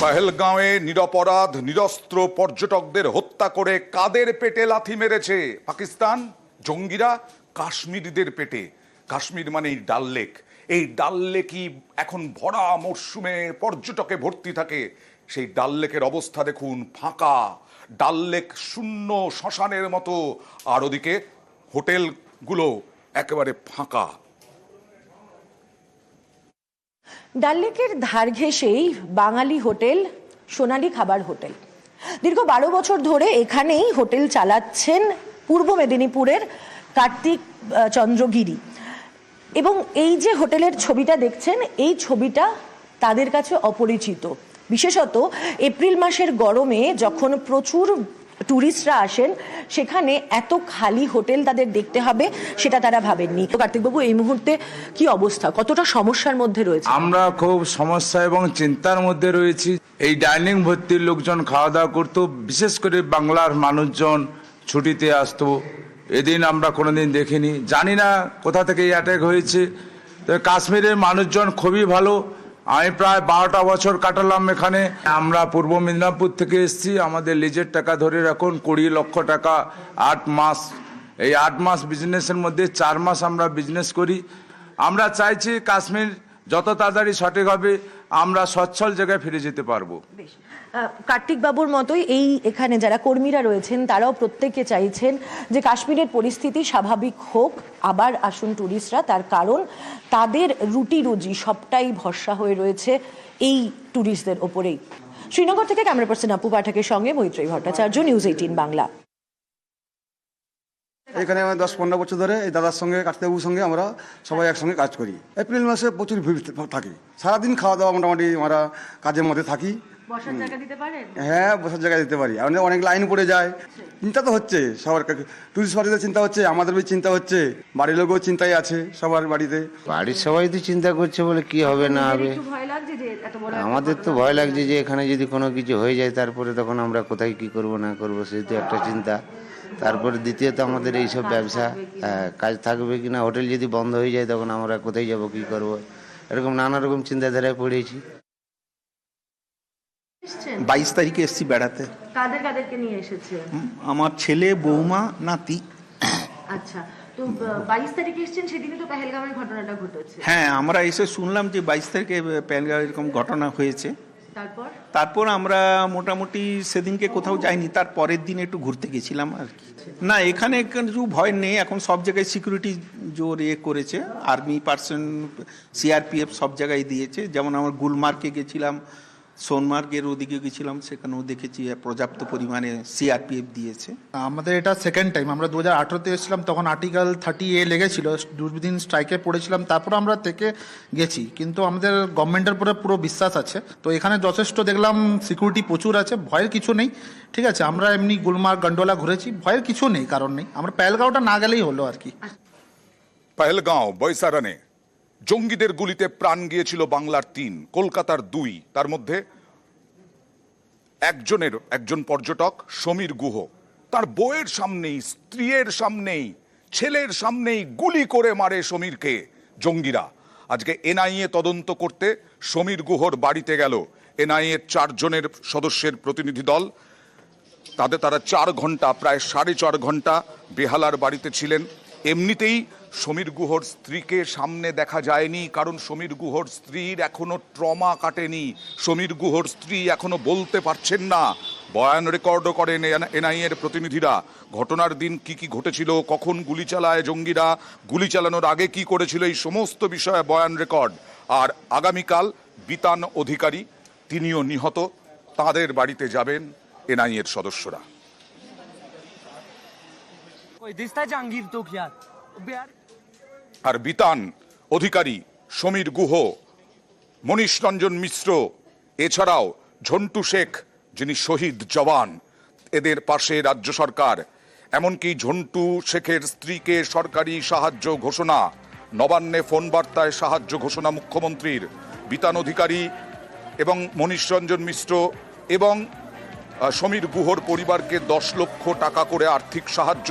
পহেলগাঁওয়ে নিরপরাধ, নিরস্ত্র পর্যটকদের হত্যা করে কাদের পেটে লাথি মেরেছে? পাকিস্তান, জঙ্গিরা, কাশ্মীরিদের পেটে। কাশ্মীর মানে এই ডাল লেক। এই ডাল লেকই এখন ভরা মরশুমে পর্যটকে ভর্তি থাকে। সেই ডাল লেকের অবস্থা দেখুন ফাঁকা। ডাল লেক শূন্য শ্মশানের মতো। আর ওদিকে হোটেলগুলো একেবারে ফাঁকা। ডাল লেকের ধার ঘেঁষেই বাঙালি হোটেল, সোনালী খাবার হোটেল। দীর্ঘ বারো বছর ধরে এখানেই হোটেল চালাচ্ছেন পূর্ব মেদিনীপুরের কার্তিক চন্দ্রগিরি। এবং এই যে হোটেলের ছবিটা দেখছেন, এই ছবিটা তাদের কাছে অপরিচিত। বিশেষত এপ্রিল মাসের গরমে যখন প্রচুর ট্যুরিস্টরা আসেন, সেখানে এত খালি হোটেল তাদের দেখতে হবে, সেটা তারা ভাবেননি। তো কার্তিকবাবু এই মুহূর্তে কি অবস্থা? কতটা সমস্যার মধ্যে রয়েছে? আমরা খুব সমস্যা এবং চিন্তার মধ্যে রয়েছি। এই ডাইনিং ভর্তির লোকজন খাওয়া দাওয়া করতো, বিশেষ করে বাংলার মানুষজন ছুটিতে আসতো। এদিন আমরা কোনোদিন দেখিনি। জানি না কোথা থেকে এই অ্যাটাক হয়েছে। তবে কাশ্মীরের মানুষজন খুবই ভালো। আমি প্রায় বারোটা বছর কাটালাম এখানে। আমরা পূর্ব মেদিনীপুর থেকে এসেছি। আমাদের লিজের টাকা ধরে রাখুন, কুড়ি লক্ষ টাকা আট মাস। এই আট মাস বিজনেসের মধ্যে চার মাস আমরা বিজনেস করি। আমরা চাইছি কাশ্মীর যত তাড়াতাড়ি সঠিক হবে, আমরা সচ্ছল জায়গায় ফিরে যেতে পারব। বেশ কার্তিক বাবুর মতোই এই এখানে যারা কর্মীরা রয়েছেন, তারাও প্রত্যেকে চাইছেন যে কাশ্মীরের পরিস্থিতি স্বাভাবিক হোক। আবার আসুন ট্যুরিস্টরা তার কারণ তাদের রুটি রুজি সবটাই ভরসা হয়ে রয়েছে এই ট্যুরিস্টদের ওপরেই। শ্রীনগর থেকে ক্যামেরা পার্সন আপু পাঠকের সঙ্গে মৈত্রী ভট্টাচার্য নিউজ এইটিন বাংলা। এখানে আমরা দশ পনেরো বছর ধরে এই দাদার সঙ্গে, কার্তিকবাবুর সঙ্গে আমরা সবাই একসঙ্গে কাজ করি। এপ্রিল মাসে প্রচুর ভিড় থাকি। সারাদিন খাওয়া দাওয়া মোটামুটি আমরা কাজের মধ্যে থাকি। বসার জায়গা দিতে পারেন? হ্যাঁ বসার জায়গায় দিতে পারি। অনেক অনেক লাইন পড়ে যায়। চিন্তা তো হচ্ছে সবার টুরিস্ট পার্টিদের চিন্তা হচ্ছে আমাদের চিন্তা হচ্ছে। বাড়ির লোকও চিন্তায় আছে সবার বাড়িতে। বাড়ির সবাই তো চিন্তা করছে বলে কি হবে না হবে। ভয় লাগছে যে আমাদের তো ভয় লাগছে যে এখানে যদি কোনো কিছু হয়ে যায় তারপরে তখন আমরা কোথায় কি করব না করব সেই তো একটা চিন্তা। তারপরে দ্বিতীয়ত আমাদের এইসব ব্যবসা হ্যাঁ, কাজ থাকবে কিনা হোটেল যদি বন্ধ হয়ে যায় তখন আমরা কোথায় যাব কি করব? এরকম নানা রকম চিন্তাধারায় পড়েছি। বাইশ তারিখে এসছি বেড়াতে। কাদের কাদেরকে নিয়ে এসেছে? আমার ছেলে বৌমা নাতি। আচ্ছা তো বাইশ তারিখে এসেছেন সেদিনই তো পেহেলগামের ঘটনাটা ঘটেছে। হ্যাঁ আমরা এসে শুনলাম যে বাইশ তারিখে প্যালগাঁও এরকম ঘটনা হয়েছে। তারপর? তারপর আমরা মোটামুটি সেদিনকে কোথাও যাইনি তার পরের দিন একটু ঘুরতে গেছিলাম আর কি। না এখানে কিছু ভয় নেই এখন সব জায়গায় সিকিউরিটি জোর এ করেছে আর্মি পার্সন সিআরপিএফ সব জায়গায় দিয়েছে। যেমন আমার গুলমার্গে গেছিলাম সোনমার্গের ওদিকে গেছিলাম সেখানেও দেখেছি পর্যাপ্ত পরিমাণে সিআরপিএফ দিয়েছে। আমাদের এটা সেকেন্ড টাইম আমরা দু হাজার আঠেরোতে এসেছিলাম তখন আর্টিকেল থার্টি এ লেগেছিল দুদিন স্ট্রাইকে পড়েছিলাম তারপর আমরা থেকে গেছি কিন্তু আমাদের গভর্নমেন্টের উপরে পুরো বিশ্বাস আছে। তো এখানে যথেষ্ট দেখলাম সিকিউরিটি প্রচুর আছে ভয়ের কিছু নেই ঠিক আছে আমরা এমনি গুলমার্গ গন্ডোলা ঘুরেছি ভয়ের কিছু নেই কারণ নেই। আমরা প্যালগাঁওটা না গেলেই হলো আর কি। পহেলগাঁও বৈসারানে জঙ্গিদের গুলিতে প্রাণ গিয়েছিল বাংলার তিন, কলকাতার দুই। তার মধ্যে একজনের, একজন পর্যটক, সমীর গুহ। তার বউয়ের সামনেই, স্ত্রীর সামনেই, ছেলের সামনেই গুলি করে মারে সমীরকে, জঙ্গিরা। আজকে এনআইএ তদন্ত করতে সমীর গুহর বাড়িতে গেল। এনআইএ চারজনের সদস্যের প্রতিনিধি দল। তাদের তারা চার ঘণ্টা, প্রায় সাড়ে চার ঘণ্টা বেহালার বাড়িতে ছিলেন। এমনিতেই সমীর গুহর স্ত্রীকে সামনে দেখা যায়নি, কারণ সমীর গুহর স্ত্রীর এখনও ট্রমা কাটেনি। সমীর গুহর স্ত্রী এখনও বলতে পারছেন না। বয়ান রেকর্ডও করেন এনআইএর প্রতিনিধিরা। ঘটনার দিন কি কি ঘটেছিল, কখন গুলি চালায় জঙ্গিরা, গুলি চালানোর আগে কি করেছিল, এই সমস্ত বিষয়ে বয়ান রেকর্ড। আর আগামীকাল বিতান অধিকারী, তিনিও নিহত, তাদের বাড়িতে যাবেন এনআইএর সদস্যরা। দিস্তা জাহাঙ্গীর তো বিহার আর বিতান অধিকারী সমীর গুহ, মনীষ রঞ্জন মিশ্র, এছাড়াও ঝন্টু শেখ, যিনি শহীদ জওয়ান, এদের পাশে রাজ্য সরকার, এমনকি ঝন্টু শেখের স্ত্রীকে সরকারি সাহায্য ঘোষণা, নবান্নে ফোন বার্তায় সাহায্য ঘোষণা মুখ্যমন্ত্রীর, বিতান অধিকারী এবং মনীষ রঞ্জন মিশ্র এবং সমীর গুহর পরিবারকে দশ লক্ষ টাকা করে আর্থিক সাহায্য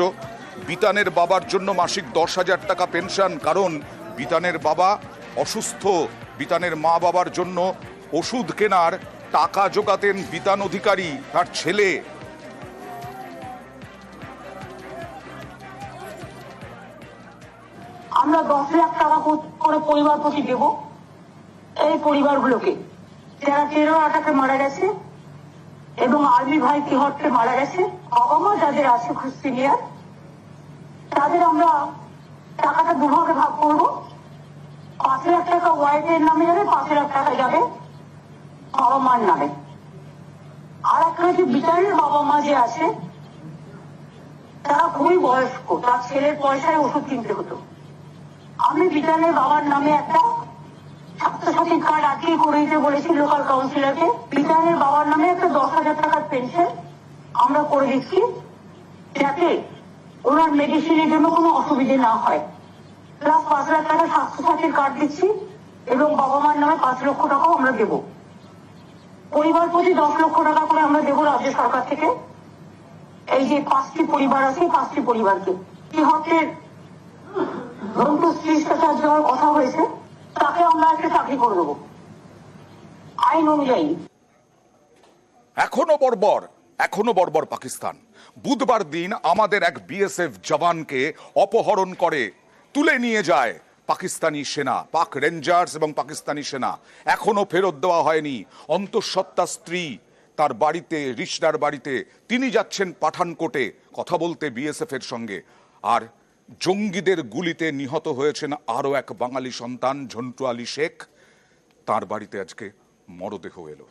বিতানের বাবার জন্য মাসিক দশ হাজার টাকা পেনশন, কারণ বিতানের বাবা অসুস্থ। বিতানের মা বাবার জন্য ওষুধ কেনার টাকা জোগাতেন বিতান অধিকারী, তার ছেলে। আমরা দশ লাখ টাকা করে পরিবার প্রতি দেব এই পরিবারগুলোকে। যারা তেরো আটাকে মারা গেছে এবং আর্মি ভাই তিহটকে মারা গেছে, বাবা মা যাদের আছে খুব সিনিয়র তাদের আমরা টাকাটা দুভাগে ভাগ করব। পাঁচ লাখ টাকা ওয়াইফের নামে যাবে পাঁচ লাখ টাকা যাবে, বাবা মার নামে। আর একটা যে বিচারের বাবা মা যে আছে, তারা খুবই বয়স্ক, তার ছেলের পয়সায় ওষুধ কিনতে হতো। আমি বিজ্ঞানের বাবার নামে একটা ছাত্রছাত্রী কার্ড করে দিতে বলেছি লোকাল কাউন্সিলরকে বিজ্ঞানের বাবার নামে একটা দশ হাজার টাকার পেনশন আমরা করে দিচ্ছি। যাতে ওনার মেডিসিনের জন্য কোনো অসুবিধে না হয়। প্লাস পাঁচ লাখ টাকা স্বাস্থ্যসাথীর কার্ড দিচ্ছি এবং বাবা মার নামে পাঁচ লক্ষ টাকাও আমরা দেব। পরিবার প্রতি দশ লক্ষ টাকা করে আমরা দেবো রাজ্য সরকার থেকে। এই যে পাঁচটি পরিবার আছে পাঁচটি পরিবারকে। হচ্ছে ধরুন তো সাথে যাওয়ার কথা হয়েছে, তাকে আমরা একটা চাকরি করে দেবো। আইন অনুযায়ী। এখনও বর্বর। এখনও বর্বর পাকিস্তান। বুধবার দিন আমাদের এক বিএসএফ জওয়ানকে অপহরণ করে তুলে নিয়ে যায় পাকিস্তানি সেনা, পাক রেঞ্জার্স এবং পাকিস্তানি সেনা। এখনও ফেরত দেওয়া হয়নি। অন্তঃসত্ত্বা স্ত্রী তার বাড়িতে রিশনার বাড়িতে, তিনি যাচ্ছেন পাঠানকোটে কথা বলতে বিএসএফ এর সঙ্গে। আর জঙ্গিদের গুলিতে নিহত হয়েছেন আরও এক বাঙালি সন্তান, ঝন্টু আলী শেখ। তার বাড়িতে আজকে মরদেহ এলো।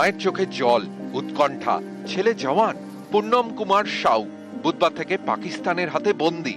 মায়ের চোখে জল, উৎকণ্ঠা, ছেলে জওয়ান, পুণ্যম কুমার সাউ, বুধবার থেকে পাকিস্তানের হাতে বন্দী।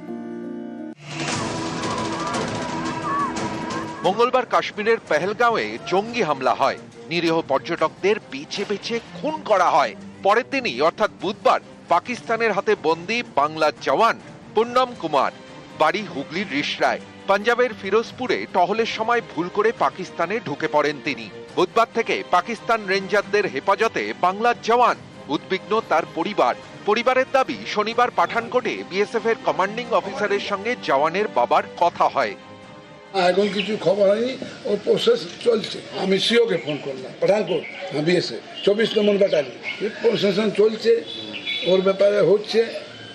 মঙ্গলবার কাশ্মীরের পেহেলগাঁওয়ে জঙ্গি হামলা হয়। নিরীহ পর্যটকদের পিছে পিছে খুন করা হয়। পরের দিনই, অর্থাৎ বুধবার, পাকিস্তানের হাতে বন্দী বাংলার জওয়ান, পুণ্যম কুমার, বাড়ি হুগলির রিসরায়। পাঞ্জাবের ফিরোজপুরে টহলের সময় ভুল করে পাকিস্তানে ঢুকে পড়েন তিনি। বুধবার থেকে পাকিস্তান রেঞ্জারদের হেফাজতে বাংলার জওয়ান উদ্বিগ্ন তার পরিবার। পরিবারের দাবি শনিবার পাঠানকোটে বিএসএফ এর কমান্ডিং অফিসারের সঙ্গে জওয়ানের বাবার কথা হয়। এখন কিছু খবর হয়নি ওর প্রসেস চলছে। আমি সিওকে ফোন করলাম পাঠানকোট বিএসএ চব্বিশ নম্বর ব্যাটালিয়ন প্রসেশন চলছে ওর ব্যাপারে হচ্ছে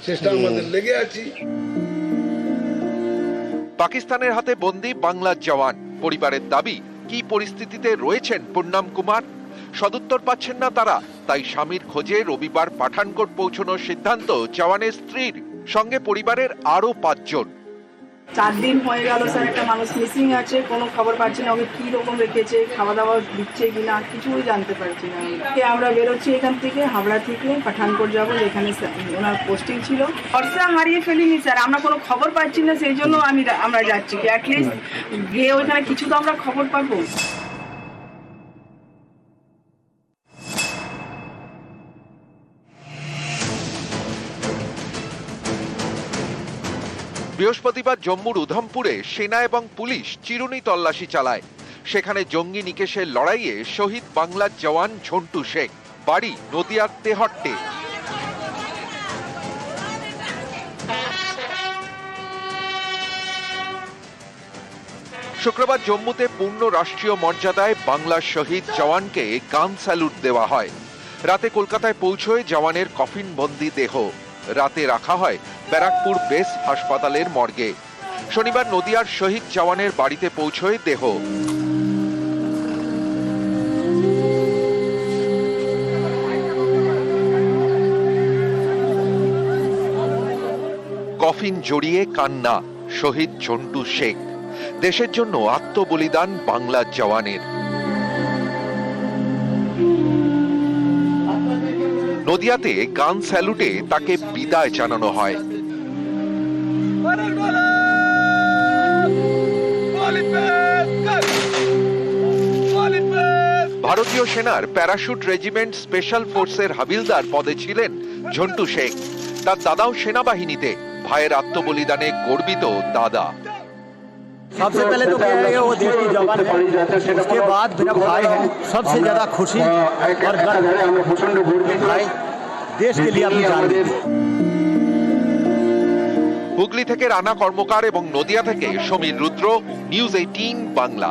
চেষ্টা আমাদের লেগে আছি। পাকিস্তানের হাতে বন্দী বাংলার জওয়ান। পরিবারের দাবি, কি পরিস্থিতিতে রয়েছেন পূর্ণাম কুমার? সদুত্তর পাচ্ছেন না তারা, তাই স্বামীর খোঁজে রবিবার পাঠানকোট পৌঁছানোর সিদ্ধান্ত জওয়ানের স্ত্রীর। সঙ্গে পরিবারের আরও পাঁচজন। চার দিন হয়ে গেল স্যার, একটা মানুষ মিসিং আছে, কোনো খবর পাচ্ছি না, ওকে কি রকম রেখেছে খাওয়া দাওয়া দিচ্ছে কি না, কিছুই জানতে পারছি না। আমরা বেরোচ্ছি এখান থেকে হাবড়া থেকে পাঠানকোট যাব, যেখানে ওনার পোস্টিং ছিল। ভরসা হারিয়ে ফেলিনি স্যার, আমরা কোনো খবর পাচ্ছি না, সেই জন্য আমি আমরা যাচ্ছি। কি অ্যাটলিস্ট গিয়ে ওইখানে কিছু তো আমরা খবর পাবো। বৃহস্পতিবার জম্মুর উধমপুরে সেনা এবং পুলিশ চিরুনি তল্লাশি চালায়। সেখানে জঙ্গি নিকেশের লড়াইয়ে শহীদ বাংলার জওয়ান ঝন্টু শেখ। বাড়ি নদিয়ার তেহট্টে। শুক্রবার জম্মুতে পূর্ণ রাষ্ট্রীয় মর্যাদায় বাংলার শহীদ জওয়ানকে গান স্যালুট দেওয়া হয়। রাতে কলকাতায় পৌঁছয় জওয়ানের কফিন বন্দি দেহ। রাতে রাখা হয় ব্যারাকপুর বেস হাসপাতালের মর্গে। শনিবার নদিয়ার শহীদ জওয়ানের বাড়িতে পৌঁছয় দেহ। কফিন জড়িয়ে কান্না, শহীদ ঝন্টু শেখ। দেশের জন্য আত্মবলিদান বাংলার জওয়ানের। নদিয়াতে গান স্যালুটে তাকে বিদায় জানানো হয়। ভারতীয় সেনার প্যারাশুট রেজিমেন্ট স্পেশাল ফোর্সের হাবিলদার পদে ছিলেন ঝন্টু শেখ। তার দাদাও সেনাবাহিনীতে, ভাইয়ের আত্মবলিদানে গর্বিত দাদা। सबसे पहले तो क्या है वो देश की जवान है उसके बाद मेरा भाई है सबसे ज़्यादा खुशी और गर्व है भाई देश के लिए अपनी जान दे হুগলি থেকে রানা কর্মকার এবং নদিয়া থেকে সমীর রুদ্র নিউজ এইটিন বাংলা